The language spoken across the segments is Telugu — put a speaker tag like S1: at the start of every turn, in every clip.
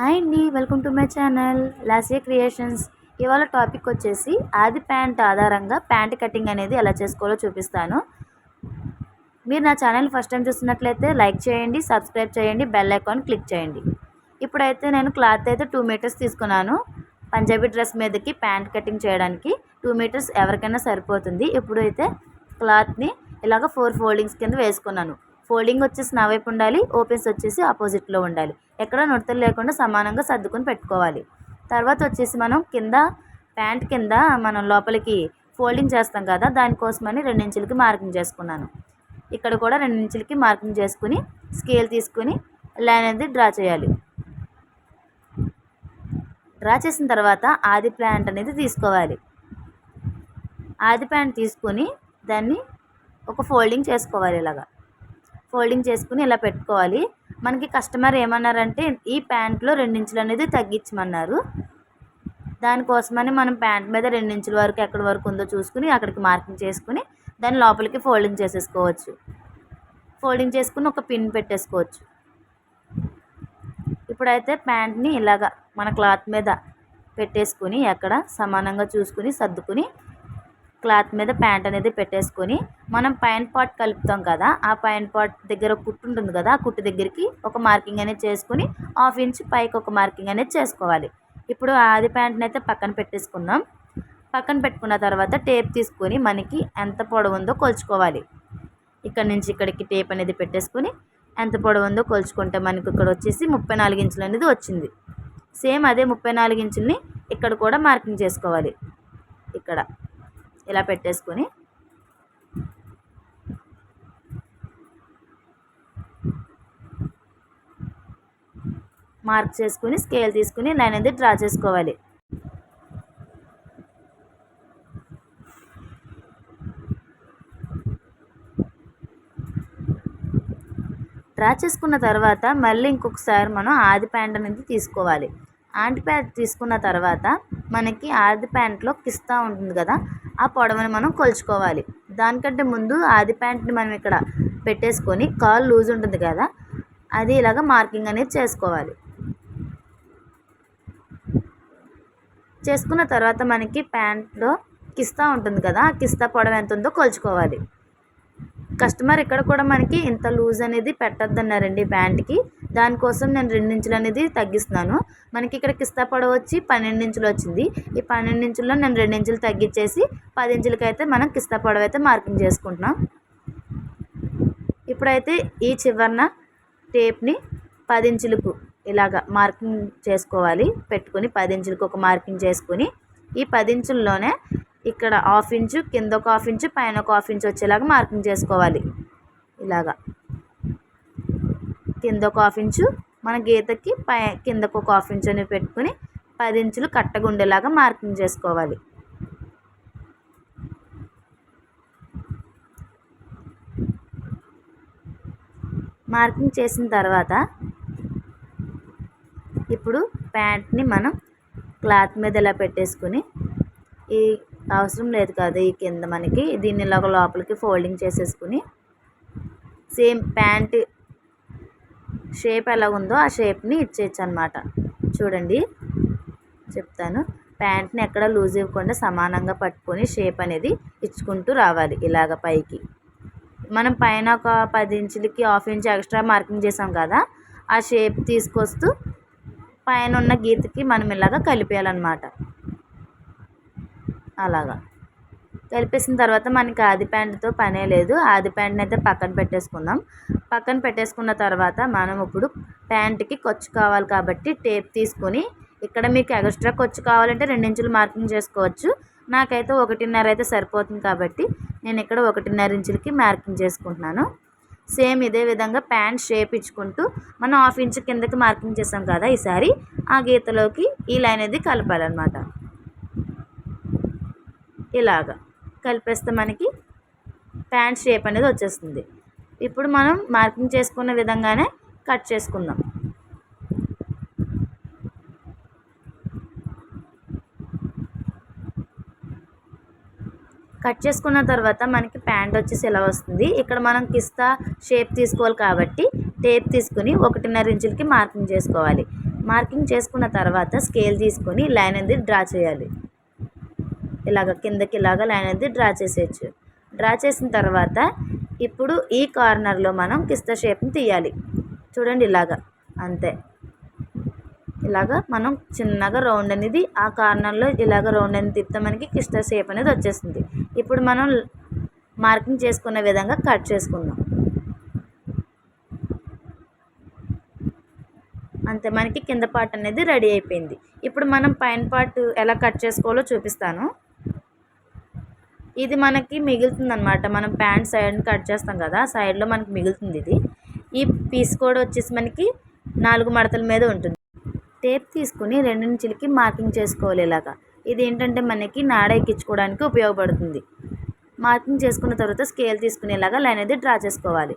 S1: హాయ్ అండి welcome to my channel Lasya creations. ఇవాళ టాపిక్ వచ్చేసి ఆది ప్యాంట్ ఆధారంగా ప్యాంట్ కటింగ్ అనేది ఎలా చేసుకోవాలో చూపిస్తాను. మీరు నా ఛానల్ ఫస్ట్ టైం చూస్తున్నట్లయితే లైక్ చేయండి సబ్స్క్రైబ్ చేయండి బెల్ ఐకాన్ క్లిక్ చేయండి. ఇప్పుడైతే నేను క్లాత్ అయితే టూ మీటర్స్ తీసుకున్నాను. పంజాబీ డ్రెస్ మీదకి ప్యాంట్ కటింగ్ చేయడానికి టూ మీటర్స్ ఎవరికైనా సరిపోతుంది. ఇప్పుడైతే క్లాత్ని ఇలాగ ఫోర్ ఫోల్డింగ్స్ కింద వేసుకున్నాను. ఫోల్డింగ్ వచ్చేసి నా వైపు ఉండాలి ఓపెన్స్ వచ్చేసి ఆపోజిట్లో ఉండాలి. ఎక్కడ నుడతలు లేకుండా సమానంగా సర్దుకొని పెట్టుకోవాలి. తర్వాత వచ్చేసి మనం కింద ప్యాంట్ కింద మనం లోపలికి ఫోల్డింగ్ చేస్తాం కదా దానికోసమని రెండించులకి మార్కింగ్ చేసుకున్నాను. ఇక్కడ కూడా రెండించులకి మార్కింగ్ చేసుకుని స్కేల్ తీసుకుని లైన్ అనేది డ్రా చేయాలి. డ్రా చేసిన తర్వాత ఆది ప్యాంట్ అనేది తీసుకోవాలి. ఆది ప్యాంట్ తీసుకొని దాన్ని ఒక ఫోల్డింగ్ చేసుకోవాలి ఇలాగా. ఫోల్డింగ్ చేసుకుని ఇలా పెట్టుకోవాలి. మనకి కస్టమర్ ఏమన్నారంటే ఈ ప్యాంట్లో రెండించులు అనేది తగ్గించమన్నారు. దానికోసమని మనం ప్యాంట్ మీద రెండించుల వరకు ఎక్కడి వరకు ఉందో చూసుకుని అక్కడికి మార్కింగ్ చేసుకుని దాని లోపలికి ఫోల్డింగ్ చేసేసుకోవచ్చు. ఫోల్డింగ్ చేసుకుని ఒక పిన్ పెట్టేసుకోవచ్చు. ఇప్పుడైతే ప్యాంట్ని ఇలాగా మన క్లాత్ మీద పెట్టేసుకుని ఎక్కడ సమానంగా చూసుకుని సర్దుకుని క్లాత్ మీద ప్యాంట్ అనేది పెట్టేసుకొని మనం పైన పార్ట్ కలుపుతాం కదా ఆ పైన పార్ట్ దగ్గర కుట్టు ఉంటుంది కదా ఆ కుట్టు దగ్గరికి ఒక మార్కింగ్ అనేది చేసుకుని హాఫ్ ఇంచ్ పైకి ఒక మార్కింగ్ అనేది చేసుకోవాలి. ఇప్పుడు ఆది ప్యాంట్ని అయితే పక్కన పెట్టేసుకుందాం. పక్కన పెట్టుకున్న తర్వాత టేప్ తీసుకొని మనకి ఎంత పొడవు ఉందో కొలుచుకోవాలి. ఇక్కడ నుంచి ఇక్కడికి టేప్ అనేది పెట్టేసుకొని ఎంత పొడవు ఉందో కొలుచుకుంటే మనకి ఇక్కడ వచ్చేసి ముప్పై నాలుగు ఇంచులు అనేది వచ్చింది. సేమ్ అదే ముప్పై నాలుగు ఇంచుల్ని ఇక్కడ కూడా మార్కింగ్ చేసుకోవాలి. ఇక్కడ ఇలా పెట్టేసుకొని మార్క్ చేసుకుని స్కేల్ తీసుకుని లైన్ అనేది డ్రా చేసుకోవాలి. డ్రా చేసుకున్న తర్వాత మళ్ళీ ఇంకొకసారి మనం ఆది ప్యాంట్ అనేది తీసుకోవాలి. ఆంటీ ప్యాంట్ తీసుకున్న తర్వాత మనకి ఆది ప్యాంట్లో కిస్తా ఉంటుంది కదా ఆ పొడవుని మనం కొలుచుకోవాలి. దానికంటే ముందు ఆది ప్యాంట్ని మనం ఇక్కడ పెట్టేసుకొని కాల్ లూజ్ ఉంటుంది కదా అది ఇలాగ మార్కింగ్ అనేది చేసుకోవాలి. చేసుకున్న తర్వాత మనకి ప్యాంట్లో కిస్తా ఉంటుంది కదా ఆ కిస్తా పొడవు ఎంత ఉందో కొలుచుకోవాలి. కస్టమర్ ఇక్కడ కూడా మనకి ఇంత లూజ్ అనేది పెట్టద్దు అన్నారండి ప్యాంట్కి. దానికోసం నేను రెండించులు అనేది తగ్గిస్తున్నాను. మనకి ఇక్కడ కిస్తా పొడవు వచ్చి పన్నెండు ఇంచులు వచ్చింది. ఈ పన్నెండు ఇంచుల్లో నేను రెండు ఇంచులు తగ్గించేసి పది ఇంచులకి అయితే మనం కిస్తా పొడవు అయితే మార్కింగ్ చేసుకుంటున్నాం. ఇప్పుడైతే ఈ చివరన టేప్ని పది ఇంచులకు ఇలాగ మార్కింగ్ చేసుకోవాలి. పెట్టుకొని పది ఇంచులకు ఒక మార్కింగ్ చేసుకొని ఈ పది ఇంచుల్లోనే ఇక్కడ హాఫ్ ఇంచు కింద ఒక హాఫ్ ఇంచు పైన ఒక హాఫ్ ఇంచు వచ్చేలాగా మార్కింగ్ చేసుకోవాలి. ఇలాగా. కింద ఒక హాఫ్ ఇంచు మన గీతకి పై కిందకు ఒక హాఫ్ ఇంచు అని పెట్టుకుని పది ఇంచులు కట్టగా ఉండేలాగా మార్కింగ్ చేసుకోవాలి. మార్కింగ్ చేసిన తర్వాత ఇప్పుడు ప్యాంట్ని మనం క్లాత్ మీద ఇలా పెట్టేసుకుని ఈ అవసరం లేదు కాదు ఈ కింద మనకి దీన్ని ఇలాగ లోపలికి ఫోల్డింగ్ చేసేసుకుని సేమ్ ప్యాంట్ షేప్ ఎలా ఉందో ఆ షేప్ని ఇచ్చేయచ్చు అనమాట చూడండి. చెప్తాను. ప్యాంట్ని ఎక్కడ లూజ్ ఇవ్వకుండా సమానంగా పట్టుకొని షేప్ అనేది ఇచ్చుకుంటూ రావాలి ఇలాగ పైకి. మనం పైన ఒక పది ఇంచులకి హాఫ్ ఇంచ్ ఎక్స్ట్రా మార్కింగ్ చేసాం కదా ఆ షేప్ తీసుకొస్తూ పైన ఉన్న గీతకి మనం ఇలాగ కలిపేయాలన్నమాట. అలాగా. కలిపేసిన తర్వాత మనకి ఆది ప్యాంట్తో పనే లేదు. ఆది ప్యాంట్ని అయితే పక్కన పెట్టేసుకుందాం. పక్కన పెట్టేసుకున్న తర్వాత మనం ఇప్పుడు ప్యాంట్కి ఖర్చు కావాలి కాబట్టి టేప్ తీసుకొని ఇక్కడ మీకు ఎక్స్ట్రా ఖర్చు కావాలంటే రెండించులు మార్కింగ్ చేసుకోవచ్చు. నాకైతే ఒకటిన్నర అయితే సరిపోతుంది కాబట్టి నేను ఇక్కడ ఒకటిన్నర ఇంచులకి మార్కింగ్ చేసుకుంటున్నాను. సేమ్ ఇదే విధంగా ప్యాంట్ షేప్ ఇచ్చుకుంటూ మనం హాఫ్ ఇంచ్ కిందకి మార్కింగ్ చేసాం కదా ఈసారి ఆ గీతలోకి ఈ లైన్ అనేది కలపాలన్నమాట. ఇలాగా. కలిపేస్తే మనకి ప్యాంట్ షేప్ అనేది వచ్చేస్తుంది. ఇప్పుడు మనం మార్కింగ్ చేసుకున్న విధంగానే కట్ చేసుకుందాం. కట్ చేసుకున్న తర్వాత మనకి ప్యాంట్ వచ్చేసి ఇలా వస్తుంది. ఇక్కడ మనం కిస్తా షేప్ తీసుకోవాలి కాబట్టి టేప్ తీసుకుని ఒకటిన్నర ఇంచులకి మార్కింగ్ చేసుకోవాలి. మార్కింగ్ చేసుకున్న తర్వాత స్కేల్ తీసుకొని లైన్ అనేది డ్రా చేయాలి. ఇలాగ కిందకి ఇలాగ లైన్ అనేది డ్రా చేసేయచ్చు. డ్రా చేసిన తర్వాత ఇప్పుడు ఈ కార్నర్లో మనం కిస్త షేప్ని తీయాలి. చూడండి ఇలాగ. అంతే. ఇలాగ మనం చిన్నగా రౌండ్ అనేది ఆ కార్నర్లో ఇలాగ రౌండ్ అనేది తిప్పితే మనకి కిస్త షేప్ అనేది వచ్చేస్తుంది ఇప్పుడు మనం మార్కింగ్ చేసుకున్న విధంగా కట్ చేసుకుందాం. అంతే మనకి కింద పార్ట్ అనేది రెడీ అయిపోయింది. ఇప్పుడు మనం పైన పార్ట్ ఎలా కట్ చేసుకోవాలో చూపిస్తాను. ఇది మనకి మిగులుతుంది అనమాట మనం ప్యాంట్ సైడ్ కట్ చేస్తాం కదా సైడ్లో మనకి మిగులుతుంది ఇది. ఈ పీస్ కూడా వచ్చేసి మనకి నాలుగు మడతల మీద ఉంటుంది. టేప్ తీసుకుని నుంచిలకి మార్కింగ్ చేసుకోవాలి ఇలాగా. ఇది ఏంటంటే మనకి నాడ ఎక్కించుకోవడానికి ఉపయోగపడుతుంది. మార్కింగ్ చేసుకున్న తర్వాత స్కేల్ తీసుకునేలాగా లైన్ అనేది డ్రా చేసుకోవాలి.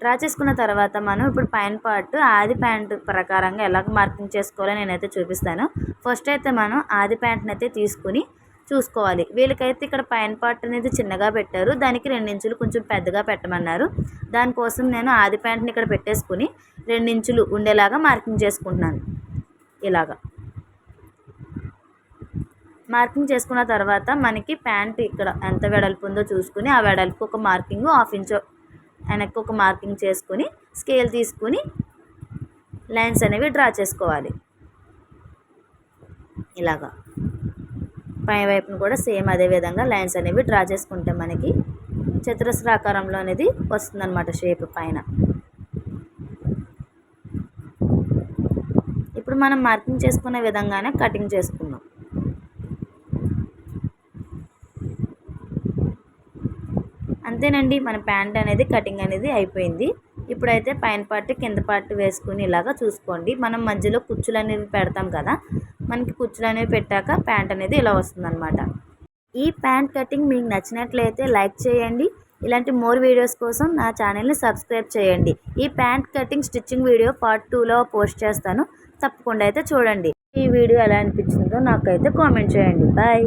S1: డ్రా చేసుకున్న తర్వాత మనం ఇప్పుడు పైన పార్ట్ ఆది ప్యాంట్ ప్రకారంగా ఎలాగ మార్కింగ్ చేసుకోవాలో నేనైతే చూపిస్తాను. ఫస్ట్ అయితే మనం ఆది ప్యాంట్ని అయితే తీసుకుని చూసుకోవాలి. వీళ్ళకైతే ఇక్కడ పైన పార్ట్ అనేది చిన్నగా పెట్టారు. దానికి రెండించులు కొంచెం పెద్దగా పెట్టమన్నారు. దానికోసం నేను ఆది ప్యాంట్ని ఇక్కడ పెట్టేసుకుని రెండించులు ఉండేలాగా మార్కింగ్ చేసుకుంటున్నాను. ఇలాగా. మార్కింగ్ చేసుకున్న తర్వాత మనకి ప్యాంట్ ఇక్కడ ఎంత వెడల్పు ఉందో చూసుకుని ఆ వెడల్పు ఒక మార్కింగ్ హాఫ్ ఇంచ్ వెనక్కి ఒక మార్కింగ్ చేసుకుని స్కేల్ తీసుకుని లైన్స్ అనేవి డ్రా చేసుకోవాలి. ఇలాగా. పై వైపును కూడా సేమ్ అదే విధంగా లైన్స్ అనేవి డ్రా చేసుకుంటే మనకి చతురస్రాకారంలో అనేది వస్తుందన్నమాట షేప్ పైన. ఇప్పుడు మనం మార్కింగ్ చేసుకునే విధంగానే కటింగ్ చేసుకుందాం. అంతేనండి మన ప్యాంట్ అనేది కటింగ్ అనేది అయిపోయింది. ఇప్పుడైతే పైన పార్ట్ కింద పార్ట్ వేసుకుని ఇలాగా చూసుకోండి. మనం మధ్యలో కుచ్చులు అనేవి పెడతాం కదా మనకి కుచ్చులు అనేవి పెట్టాక ప్యాంట్ అనేది ఇలా వస్తుందన్నమాట. ఈ ప్యాంట్ కటింగ్ మీకు నచ్చినట్లయితే లైక్ చేయండి. ఇలాంటి మోర్ వీడియోస్ కోసం నా ఛానల్ని సబ్స్క్రైబ్ చేయండి. ఈ pant cutting stitching video part టూలో పోస్ట్ చేస్తాను. తప్పకుండా అయితే చూడండి. ఈ వీడియో ఎలా అనిపించిందో నాకైతే కామెంట్ చేయండి. బాయ్.